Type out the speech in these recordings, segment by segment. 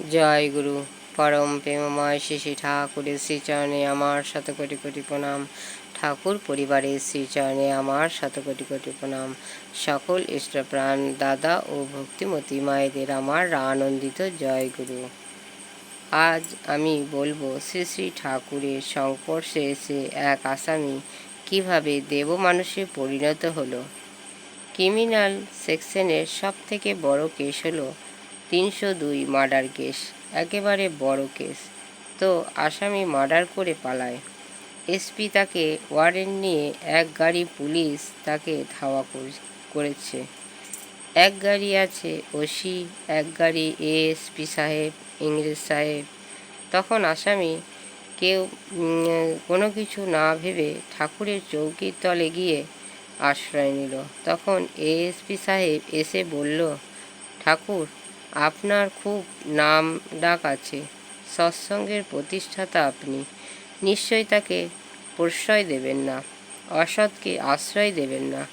জয় গুরু। পরম প্রেমময় শ্রী ঠাকুরের শ্রীচরণে আমার শত কোটি কোটি প্রণাম। ঠাকুর পরিবারের শ্রীচরণে আমার শত কোটি কোটি প্রণাম। সকল ইষ্টপ্রাণ দাদা ও ভক্তিমতী মায়েদের আমার আনন্দিত জয় গুরু। আজ আমি বলব, শ্রী শ্রী ঠাকুরের সংস্পর্শে এসে এক আসামি কীভাবে দেব মানুষে পরিণত হলো? ক্রিমিনাল সেকশনের সব থেকে বড় কেস হলো তিনশো দুই মার্ডার কেস, একেবারে বড় কেস। তো আসামি মার্ডার করে পালায়। এসপি তাকে ওয়ারেন্ট নিয়ে এক গাড়ি পুলিশ তাকে ধাওয়া কর- করেছে। এক গাড়ি আছে ওসি, এক গাড়ি এএসপি সাহেব, ইংরেজ সাহেব। তখন আসামি কেউ কোনো কিছু না ভেবে ঠাকুরের চৌকির তলে গিয়ে আশ্রয় নিল। তখন এএসপি সাহেব এসে বলল, ঠাকুর আপনার খুব নাম ডাক আছে। সৎসঙ্গের প্রতিষ্ঠাতা আপনি। নিশ্চয়ই তাকে প্রশ্রয় দেবেন না, অসৎকে আশ্রয় দেবেন না।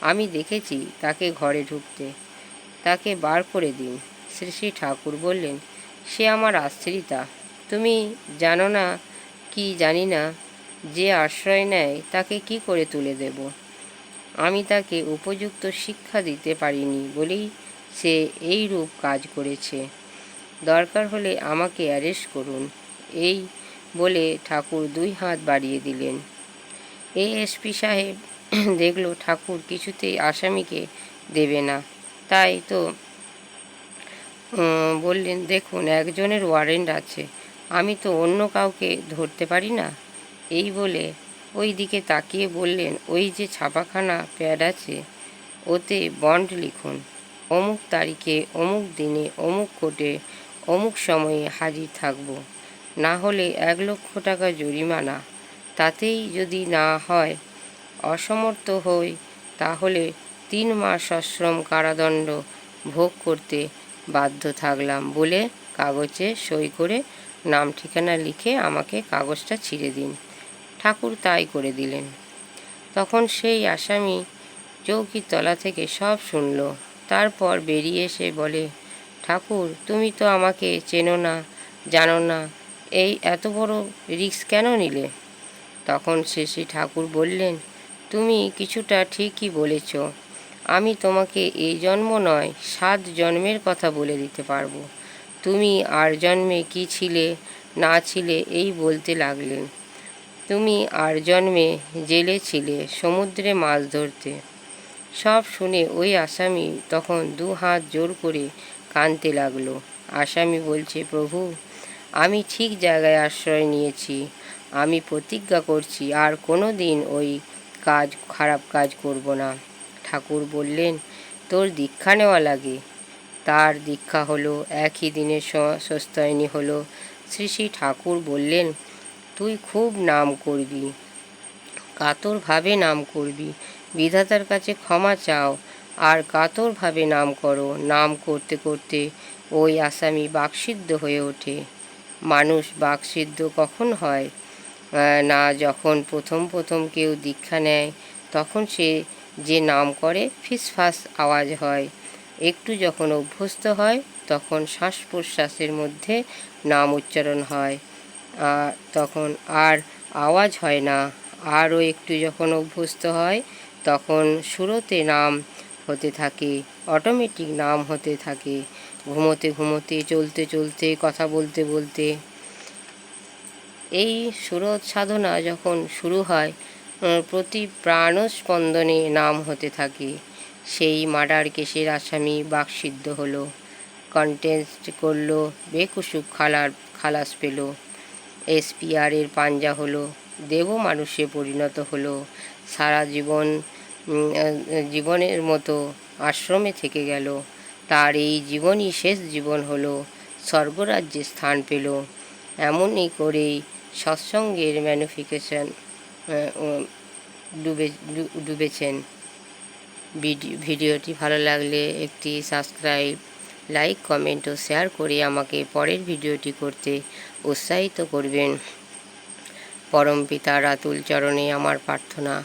আমি দেখেছি তাকে ঘরে ঢুকতে। তাকে বার করে দিন। শ্রী শ্রী ঠাকুর বললেন, সে আমার আশ্রিতা। তুমি জানো না, কি জানি না, যে আশ্রয় নেয় তাকে কি করে তুলে দেব? আমি তাকে উপযুক্ত শিক্ষা দিতে পারিনি বলেই সে এই রূপ কাজ করেছে। দরকার হলে আমাকে অ্যারেস্ট করুন। এই বলে ঠাকুর দুই হাত বাড়িয়ে দিলেন। এএসপি সাহেব দেখল ঠাকুর কিছুতেই আসামিকে দেবে না। তাই তো বললেন, দেখুন, একজনের ওয়ারেন্ট আছে। আমি তো অন্য কাউকে ধরতে পারি না? এই বলে ওই দিকে তাকিয়ে বললেন, ওই যে ছাপাখানা প্যাড আছে, ওতে বন্ড লিখুন। অমুক তারিখে, অমুক দিনে, অমুক কোর্টে, অমুক সময়ে হাজির থাকব। না হলে এক লক্ষ টাকা জরিমানা। তাতেই যদি না হয়, অসমর্থ হই, তাহলে তিন মাস সশ্রম কারাদণ্ড ভোগ করতে বাধ্য থাকলাম বলে কাগজে সই করে নাম ঠিকানা লিখে আমাকে কাগজটা ছিঁড়ে দিন। ঠাকুর তাই করে দিলেন। তখন সেই আসামি চৌকির তলা থেকে সব শুনল। তারপর বেরিয়ে এসে বলে, ঠাকুর, তুমি তো আমাকে চেনো না, জানো না, এই এত বড় রিস্ক কেন নিলে? তখন শেষে ঠাকুর বললেন, তুমি কিছুটা ঠিকই বলেছ। আমি তোমাকে এই জন্ম নয়, সাত জন্মের কথা বলে দিতে পারব। তুমি আর জন্মে কি ছিলে, না ছিলে, এই বলতে লাগলেন। তুমি আর জন্মে জেলে ছিলে সমুদ্রে মাছ ধরতে। সব শুনে ওই আসামি তখন দু হাত জোর করে কাঁদতে লাগল। আসামি বলছে, প্রভু, আমি ঠিক জায়গায় আশ্রয় নিয়েছি। আমি প্রতিজ্ঞা করছি, আর কোনো দিন ওই কাজ, খারাপ কাজ করব না। ঠাকুর বললেন, তোর দীক্ষা নেওয়া লাগে। তার দীক্ষা হলো, একই দিনে সস্তায়নী হলো। শ্রী শ্রী ঠাকুর বললেন, তুই খুব নাম করবি, কাতরভাবে নাম করবি। বিধাতার কাছে ক্ষমা চাও, আর কাতরভাবে নাম করো, নাম করতে করতে ওই আসামি বাকসিদ্ধ হয়ে ওঠে। মানুষ বাকসিদ্ধ কখন হয়? না, যখন প্রথম প্রথম কেউ দীক্ষা নেয়, তখন সে যে নাম করে ফিসফাস আওয়াজ হয়। একটু যখন অভ্যস্ত হয়, তখন শ্বাস প্রশ্বাসের মধ্যে নাম উচ্চারণ হয়। তখন আর আওয়াজ হয় না, আরও একটু যখন অভ্যস্ত হয় তখন সুরতে নাম হতে থাকে অটোমেটিক নাম হতে থাকে। ঘুমোতে ঘুমোতে, চলতে চলতে, কথা বলতে বলতে। এই সুরত সাধনা যখন শুরু হয় প্রতি প্রাণস্পন্দনে নাম হতে থাকে। সেই মার্ডার কেসের আসামি বাকসিদ্ধ হলো কন্টেস্ট করল, বেকুসুক খালার খালাস পেল। এসপিআরের পাঞ্জা হলো দেব মানুষে পরিণত হলো। সারা জীবন জীবনের মতো আশ্রমে থেকে গেল। তার এই জীবনই শেষ জীবন হলো, স্বর্গরাজ্যে স্থান পেল। এমনই করেই সৎসঙ্গের ম্যানিফিকেশন ডুবে ডুবেছেন। ভিডি- ভিডিওটি ভালো লাগলে একটি সাবস্ক্রাইব লাইক কমেন্ট ও শেয়ার করে আমাকে পরের ভিডিওটি করতে উৎসাহিত করবেন। পরম পিতার আতুল চরণে আমার প্রার্থনা।